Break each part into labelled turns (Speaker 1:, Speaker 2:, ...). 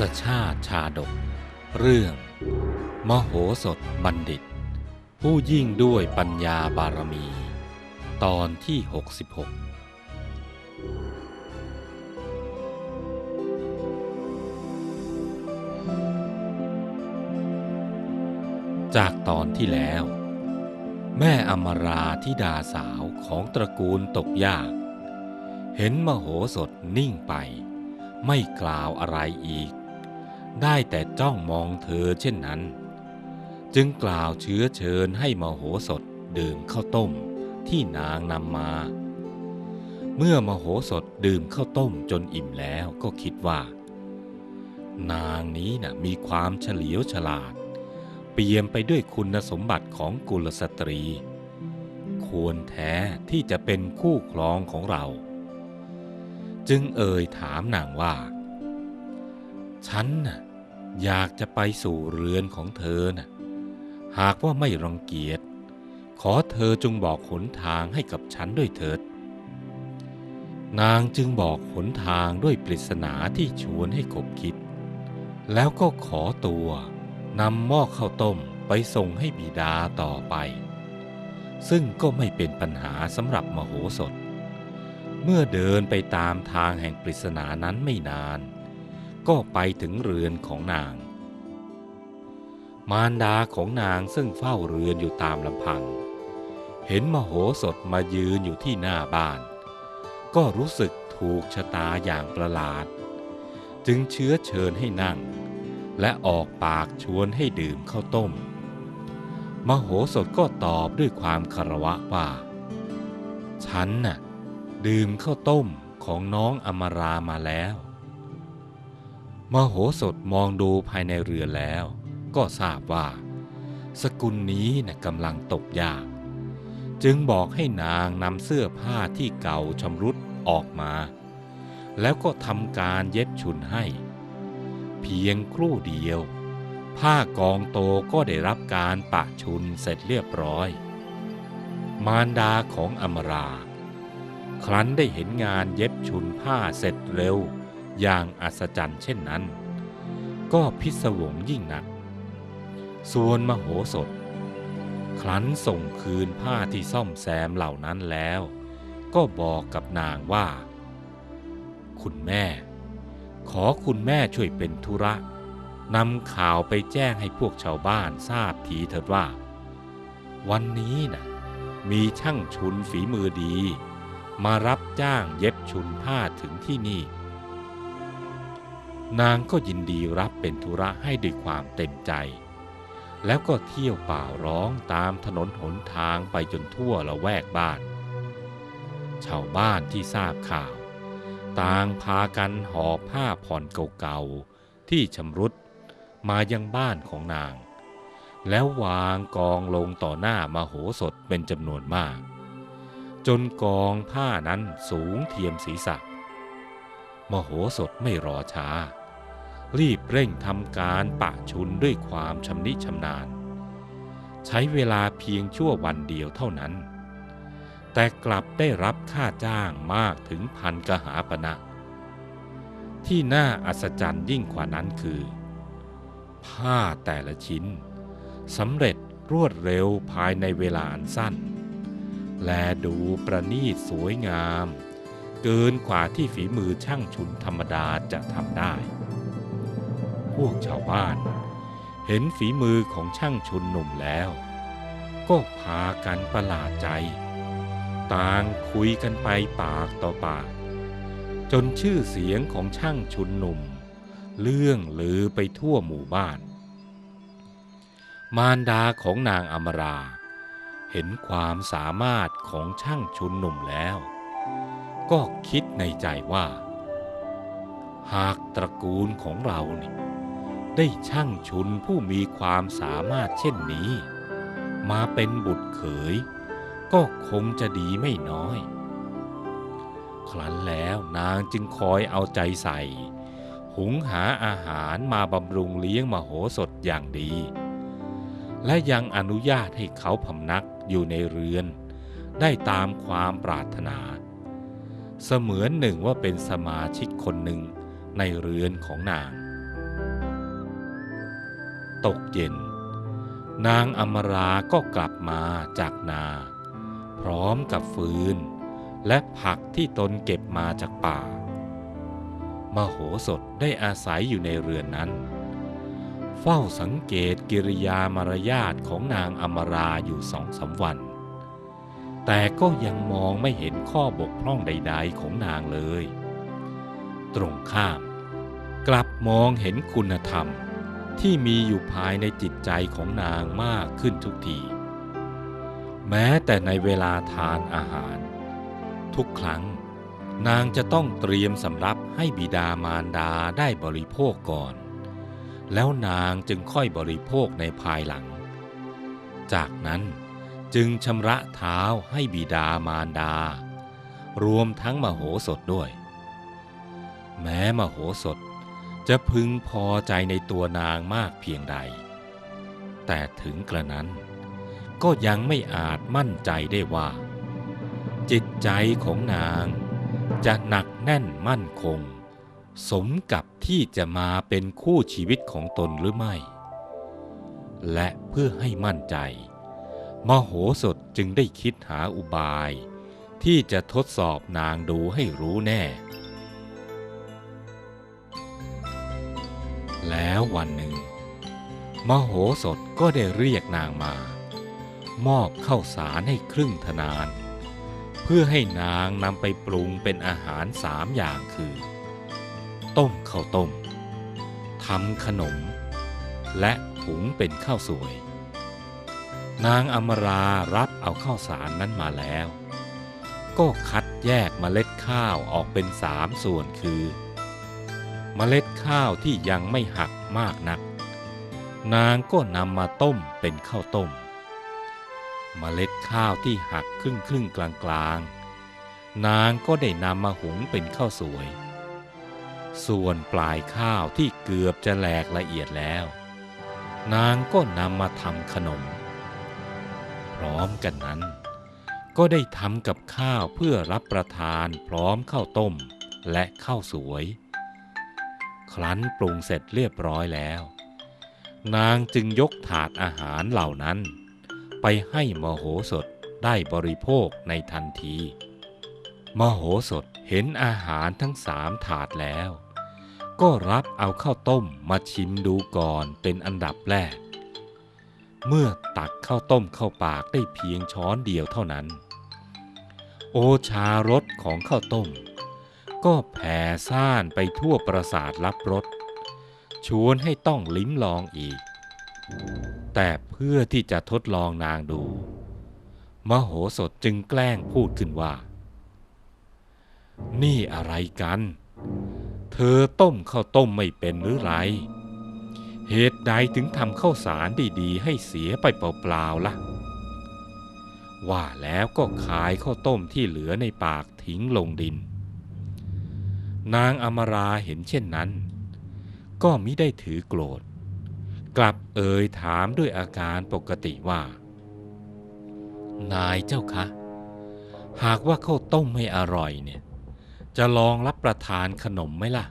Speaker 1: ศชาติชาดก เรื่อง มโหสถบัณฑิต ผู้ยิ่งด้วยปัญญาบารมี ตอนที่ 66จากตอนที่แล้ว แม่อมราธิดาสาวของตระกูลตกยาก เห็นมโหสถนิ่งไป ไม่กล่าวอะไรอีก ได้แต่จ้องมองเธอเช่นนั้น จึงกล่าวเชื้อเชิญให้มโหสถดื่มข้าวต้มที่นางนำมา เมื่อมโหสถดื่มข้าวต้มจนอิ่มแล้วก็คิดว่า นางนี้นะ่ะมีความเฉลียวฉลาด เปี่ยมไปด้วยคุณสมบัติของกุลสตรี ควรแท้ที่จะเป็นคู่ครองของเรา จึงเอ่ยถามนางว่า ฉันน่ะอยากจะไปสู่เรือนของเธอน่ะ หากว่าไม่รังเกียจ ขอเธอจงบอกหนทางให้กับฉันด้วยเถิด นางจึงบอกหนทางด้วยปริศนาที่ชวนให้ขบคิด แล้วก็ขอตัวนำหม้อข้าวต้มไปส่งให้บิดาต่อไป ซึ่งก็ไม่เป็นปัญหาสำหรับมโหสถ เมื่อเดินไปตามทางแห่งปริศนานั้นไม่นาน ก็ไปถึงเรือนของนาง มารดาของนางซึ่งเฝ้าเรือนอยู่ตามลำพัง เห็นมโหสถมายืนอยู่ที่หน้าบ้าน ก็รู้สึกถูกชะตาอย่างประหลาด จึงเชื้อเชิญให้นั่ง และออกปากชวนให้ดื่มข้าวต้ม มโหสถก็ตอบด้วยความคารวะว่า ฉันน่ะดื่มข้าวต้มของน้องอมรามาแล้ว มโหสถมองดูภายในเรือแล้ว ก็ทราบว่า สกุลนี้นะกำลังตกยาก จึงบอกให้นางนำเสื้อผ้าที่เก่าชำรุดออกมา แล้วก็ทำการเย็บชุนให้ เพียงครู่เดียว ผ้ากองโตก็ได้รับการปะชุนเสร็จเรียบร้อย มารดาของอมรา ครั้นได้เห็นงานเย็บชุนผ้าเสร็จเร็ว อย่างอัศจรรย์เช่นนั้น ก็พิศวงยิ่งนัก ส่วนมโหสถ ครั้นส่งคืนผ้าที่ซ่อมแซมเหล่านั้นแล้ว ก็บอกกับนางว่า คุณแม่ ขอคุณแม่ช่วยเป็นธุระนำข่าวไปแจ้งให้พวกชาวบ้านทราบทีเถิดว่า วันนี้นะ่ะมีช่างชุนฝีมือดี มารับจ้างเย็บชุนผ้าถึงที่นี่ นางก็ยินดีรับเป็นธุระให้ด้วยความเต็มใจ แล้วก็เที่ยวป่าร้องตามถนนหนทางไปจนทั่วละแวกบ้าน ชาวบ้านที่ทราบข่าว ต่างพากันหอบผ้าผ่อนเก่าๆ ที่ชำรุดมายังบ้านของนาง แล้ววางกองลงต่อหน้ามาโหสถเป็นจำนวนมาก จนกองผ้านั้นสูงเทียมศีรษะมโหสถไม่รอช้า รีบเร่งทำการปะชุนด้วยความชำนิชำนาญ ใช้เวลาเพียงชั่ววันเดียวเท่านั้น แต่กลับได้รับค่าจ้างมากถึงพันกหาปณะที่น่าอัศจรรย์ยิ่งกว่านั้นคือ ผ้าแต่ละชิ้นสำเร็จรวดเร็วภายในเวลาอันสั้น และดูประณีตสวยงาม เกินกว่าที่ฝีมือช่างชุนธรรมดาจะทำได้ พวกชาวบ้าน เห็นฝีมือของช่างชุนหนุ่มแล้ว ก็พากันประหลาดใจ ต่างคุยกันไปปากต่อปาก จนชื่อเสียงของช่างชุนหนุ่มเลื่องลือไปทั่วหมู่บ้าน มารดาของนางอมรา เห็นความสามารถของช่างชุนหนุ่มแล้ว ก็คิดในใจว่าหากตระกูลของเรานี่ ได้ช่างชุนผู้มีความสามารถเช่นนี้ มาเป็นบุตรเขย ก็คงจะดีไม่น้อย ครั้นแล้วนางจึงคอยเอาใจใส่ หุงหาอาหารมาบำรุงเลี้ยงมโหสถอย่างดี และยังอนุญาตให้เขาพำนักอยู่ในเรือน ได้ตามความปรารถนา เสมือนหนึ่งว่าเป็นสมาชิกคนหนึ่งในเรือนของนาง ตกเย็น นางอมราก็กลับมาจากนา พร้อมกับฟืน และผักที่ตนเก็บมาจากป่า มโหสถได้อาศัยอยู่ในเรือนนั้น เฝ้าสังเกตกิริยามารยาทของนางอมราอยู่สองสาวัน แต่ก็ยังมองไม่เห็นข้อบกพร่องใด ๆ ของนางเลย ตรงข้าม กลับมองเห็นคุณธรรม ที่มีอยู่ภายในจิตใจของนางมากขึ้นทุกที แม้แต่ในเวลาทานอาหาร ทุกครั้งนางจะต้องเตรียมสำรับให้บิดามารดาได้บริโภคก่อน แล้วนางจึงค่อยบริโภคในภายหลัง จากนั้นจึงชำระเท้าให้บิดามารดา รวมทั้งมโหสถด้วย แม้มโหสถ จะพึงพอใจในตัวนางมากเพียงใด แต่ถึงกระนั้น ก็ยังไม่อาจมั่นใจได้ว่า จิตใจของนางจะหนักแน่นมั่นคง สมกับที่จะมาเป็นคู่ชีวิตของตนหรือไม่ และเพื่อให้มั่นใจ มโหสถจึงได้คิดหาอุบาย ที่จะทดสอบนางดูให้รู้แน่ แล้ววันหนึ่ง มโหสถก็ได้เรียกนางมา มอบข้าวสารให้ครึ่งทนาน เพื่อให้นางนำไปปรุงเป็นอาหารสามอย่างคือ ต้มข้าวต้มทำขนม และหุงเป็นข้าวสวย นางอมรารับเอาข้าวสารนั้นมาแล้ว ก็คัดแยกเมล็ดข้าวออกเป็นสามส่วนคือ เมล็ดข้าวที่ยังไม่หักมากนัก นางก็นำมาต้มเป็นข้าวต้ม เมล็ดข้าวที่หักครึ่งครึ่งกลางกลางนางก็ได้นำมาหุงเป็นข้าวสวย ส่วนปลายข้าวที่เกือบจะแหลกละเอียดแล้ว นางก็นำมาทำขนม พร้อมกันนั้น ก็ได้ทำกับข้าวเพื่อรับประทานพร้อมข้าวต้มและข้าวสวย ครั้นปรุงเสร็จเรียบร้อยแล้ว นางจึงยกถาดอาหารเหล่านั้น ไปให้มโหสถได้บริโภคในทันที มโหสถเห็นอาหารทั้งสามถาดแล้ว ก็รับเอาข้าวต้มมาชิมดูก่อนเป็นอันดับแรก เมื่อตักข้าวต้มเข้าปากได้เพียงช้อนเดียวเท่านั้น โอชารสของข้าวต้ม ก็แผ่ซ่านไปทั่วปราสาทรับรสชวนให้ต้องลิ้มลองอีก แต่เพื่อที่จะทดลองนางดู มโหสถจึงแกล้งพูดขึ้นว่า นี่อะไรกัน เธอต้มข้าวต้มไม่เป็นหรือไร เหตุใดถึงทำข้าวสารดีๆ ให้เสียไปเปล่าๆล่ะ ว่าแล้วก็ขายข้าวต้มที่เหลือในปากทิ้งลงดิน นางอมราเห็นเช่นนั้น ก็มิได้ถือโกรธ กลับเอ่ยถามด้วยอาการปกติว่า นายเจ้าคะ หากว่าข้าวต้มไม่อร่อยเนี่ย จะลองรับประทานขนมไหมล่ะ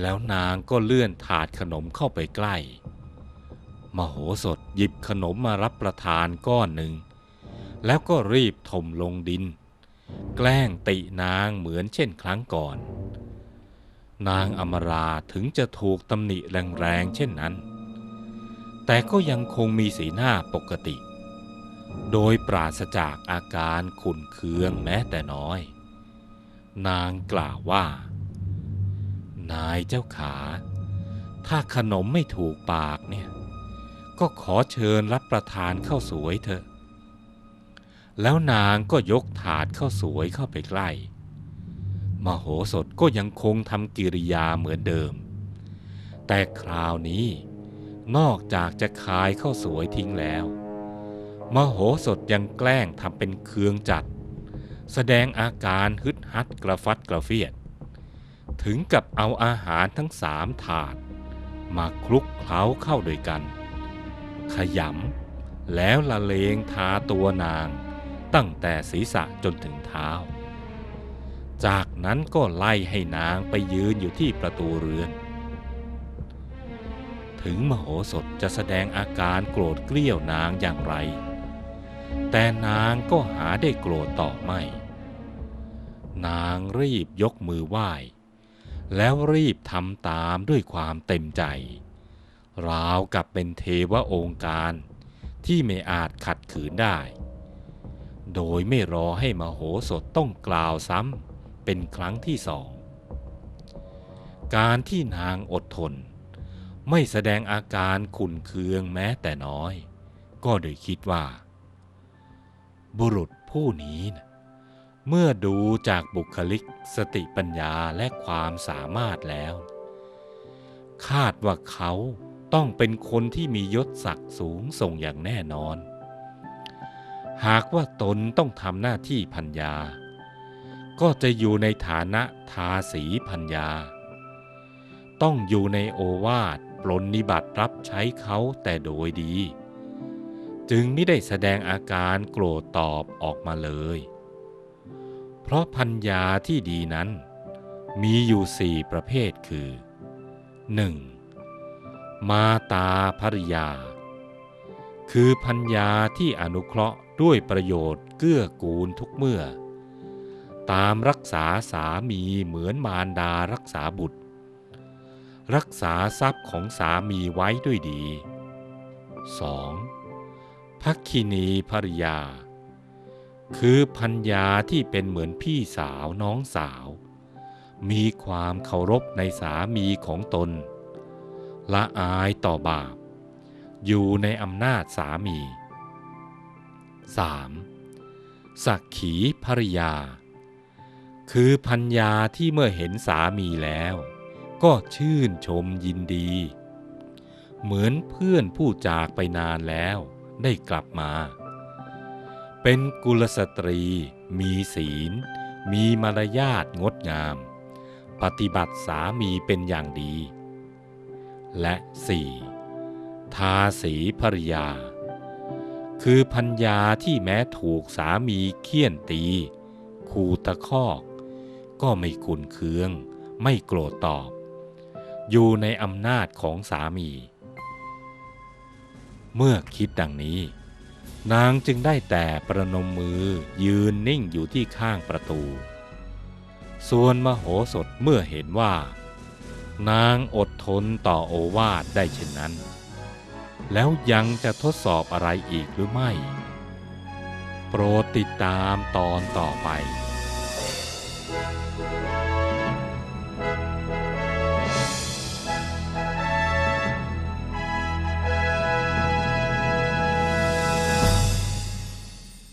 Speaker 1: แล้วนางก็เลื่อนถาดขนมเข้าไปใกล้ มโหสถหยิบขนมมารับประทานก้อนหนึ่ง แล้วก็รีบถมลงดิน แกล้งตินางเหมือนเช่นครั้งก่อน นางอมราถึงจะถูกตำหนิแรงๆเช่นนั้น แต่ก็ยังคงมีสีหน้าปกติ โดยปราศจากอาการขุนเคืองแม้แต่น้อย นางกล่าวว่า นายเจ้าขา ถ้าขนมไม่ถูกปากเนี่ย ก็ขอเชิญรับประทานข้าวสวยเถอะ แล้วนางก็ยกถาดข้าวสวยเข้าไปใกล้ มโหสถก็ยังคงทำกิริยาเหมือนเดิม แต่คราวนี้นอกจากจะคายข้าวสวยทิ้งแล้ว มโหสถยังแกล้งทำเป็นเคืองจัด แสดงอาการฮึดฮัดกระฟัดกระเฟียด ถึงกับเอาอาหารทั้งสามถาด มาคลุกเคล้าเข้าด้วยกัน ขยำแล้วละเลงทาตัวนาง ตั้งแต่ศีรษะจนถึงเท้า จากนั้นก็ไล่ให้นางไปยืนอยู่ที่ประตูเรือน ถึงมโหสถจะแสดงอาการโกรธเกลี้ยวนางอย่างไร แต่นางก็หาได้โกรธต่อไม่ นางรีบยกมือไหว้ แล้วรีบทำตามด้วยความเต็มใจ ราวกับเป็นเทวองค์การที่ไม่อาจขัดขืนได้ โดยไม่รอให้มโหสถต้องกล่าวซ้ำเป็นครั้งที่สอง การที่นางอดทน ไม่แสดงอาการขุนเคืองแม้แต่น้อย ก็โดยคิดว่า บุรุษผู้นี้นะเมื่อดูจากบุคลิกสติปัญญาและความสามารถแล้ว คาดว่าเขาต้องเป็นคนที่มียศศักดิ์สูงส่งอย่างแน่นอน หากว่าตนต้องทำหน้าที่พัญญา ก็จะอยู่ในฐานะทาสีพัญญา ต้องอยู่ในโอวาทปลนนิบัติรับใช้เขาแต่โดยดี จึงไม่ได้แสดงอาการโกรธตอบออกมาเลย เพราะพัญญาที่ดีนั้น มีอยู่สี่ประเภทคือ 1. มาตาภริยา คือพัญญาที่อนุเคราะห์ ด้วยประโยชน์เกื้อกูลทุกเมื่อ ตามรักษาสามีเหมือนมารดารักษาบุตร รักษาทรัพย์ของสามีไว้ด้วยดี 2. พักคินีภริยา คือพัญญาที่เป็นเหมือนพี่สาวน้องสาว มีความเคารพในสามีของตน ละอายต่อบาป อยู่ในอำนาจสามี 3. สักขีภริยา คือพัญญาที่เมื่อเห็นสามีแล้ว ก็ชื่นชมยินดี เหมือนเพื่อนผู้จากไปนานแล้วได้กลับมา เป็นกุลสตรีมีศีล มีมารยาทงดงาม ปฏิบัติสามีเป็นอย่างดี และ 4. ทาสีภริยา คือพัญญาที่แม้ถูกสามีเคี่ยนตี คูตะคอก ก็ไม่ขุนเคือง ไม่โกรธตอบ อยู่ในอำนาจของสามี เมื่อคิดดังนี้ นางจึงได้แต่ประนมมือยืนนิ่งอยู่ที่ข้างประตู ส่วนมโหสถเมื่อเห็นว่า นางอดทนต่อโอวาทได้เช่นนั้น แล้วยังจะทดสอบอะไรอีกหรือไม่ โปรดติดตามตอนต่อไป